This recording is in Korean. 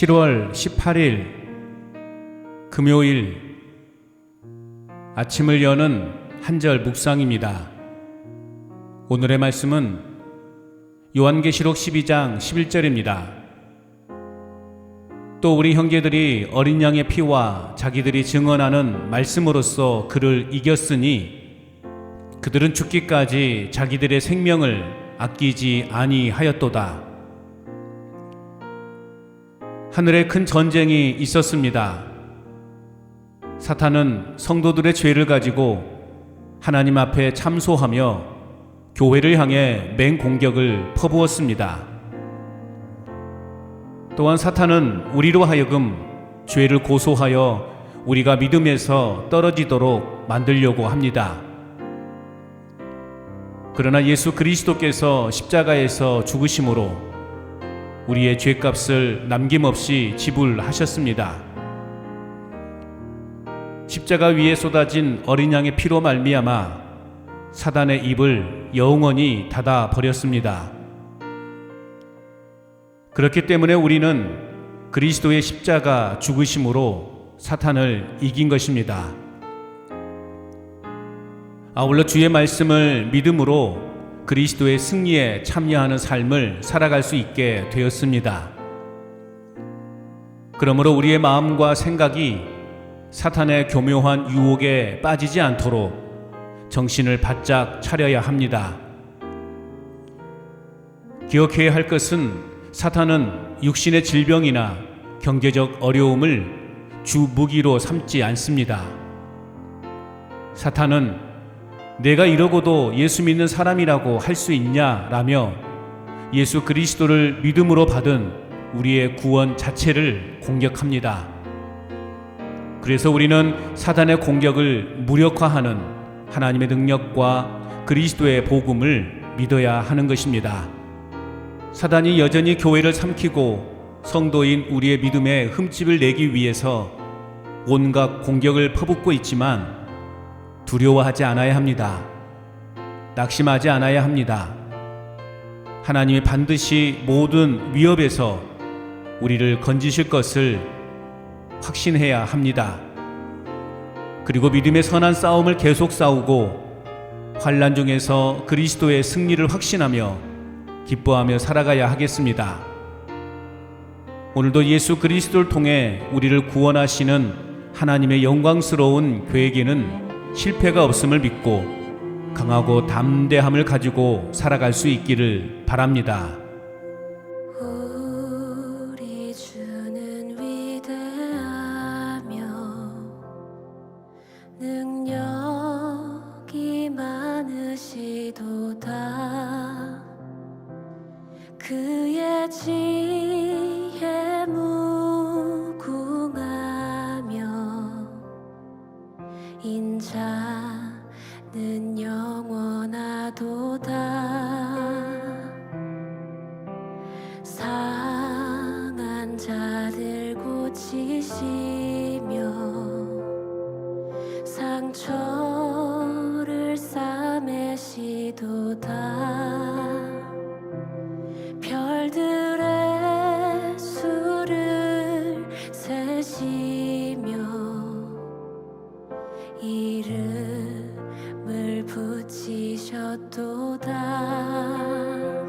7월 18일 금요일 아침을 여는 한절 묵상입니다. 오늘의 말씀은 요한계시록 12장 11절입니다. 또 우리 형제들이 어린 양의 피와 자기들이 증언하는 말씀으로써 그를 이겼으니 그들은 죽기까지 자기들의 생명을 아끼지 아니하였도다. 하늘에 큰 전쟁이 있었습니다. 사탄은 성도들의 죄를 가지고 하나님 앞에 참소하며 교회를 향해 맹 공격을 퍼부었습니다. 또한 사탄은 우리로 하여금 죄를 고소하여 우리가 믿음에서 떨어지도록 만들려고 합니다. 그러나 예수 그리스도께서 십자가에서 죽으심으로 우리의 죄값을 남김없이 지불하셨습니다. 십자가 위에 쏟아진 어린 양의 피로 말미암아 사단의 입을 영원히 닫아 버렸습니다. 그렇기 때문에 우리는 그리스도의 십자가 죽으심으로 사탄을 이긴 것입니다. 아울러 주의 말씀을 믿음으로 그리스도의 승리에 참여하는 삶을 살아갈 수 있게 되었습니다. 그러므로 우리의 마음과 생각이 사탄의 교묘한 유혹에 빠지지 않도록 정신을 바짝 차려야 합니다. 기억해야 할 것은 사탄은 육신의 질병이나 경제적 어려움을 주 무기로 삼지 않습니다. 사탄은 내가 이러고도 예수 믿는 사람이라고 할 수 있냐라며 예수 그리스도를 믿음으로 받은 우리의 구원 자체를 공격합니다. 그래서 우리는 사단의 공격을 무력화하는 하나님의 능력과 그리스도의 복음을 믿어야 하는 것입니다. 사단이 여전히 교회를 삼키고 성도인 우리의 믿음에 흠집을 내기 위해서 온갖 공격을 퍼붓고 있지만 두려워하지 않아야 합니다. 낙심하지 않아야 합니다. 하나님이 반드시 모든 위협에서 우리를 건지실 것을 확신해야 합니다. 그리고 믿음의 선한 싸움을 계속 싸우고 환란 중에서 그리스도의 승리를 확신하며 기뻐하며 살아가야 하겠습니다. 오늘도 예수 그리스도를 통해 우리를 구원하시는 하나님의 영광스러운 계획에는 실패가 없음을 믿고 강하고 담대함을 가지고 살아갈 수 있기를 바랍니다. 그의 지 이름을 붙이셨도다. 그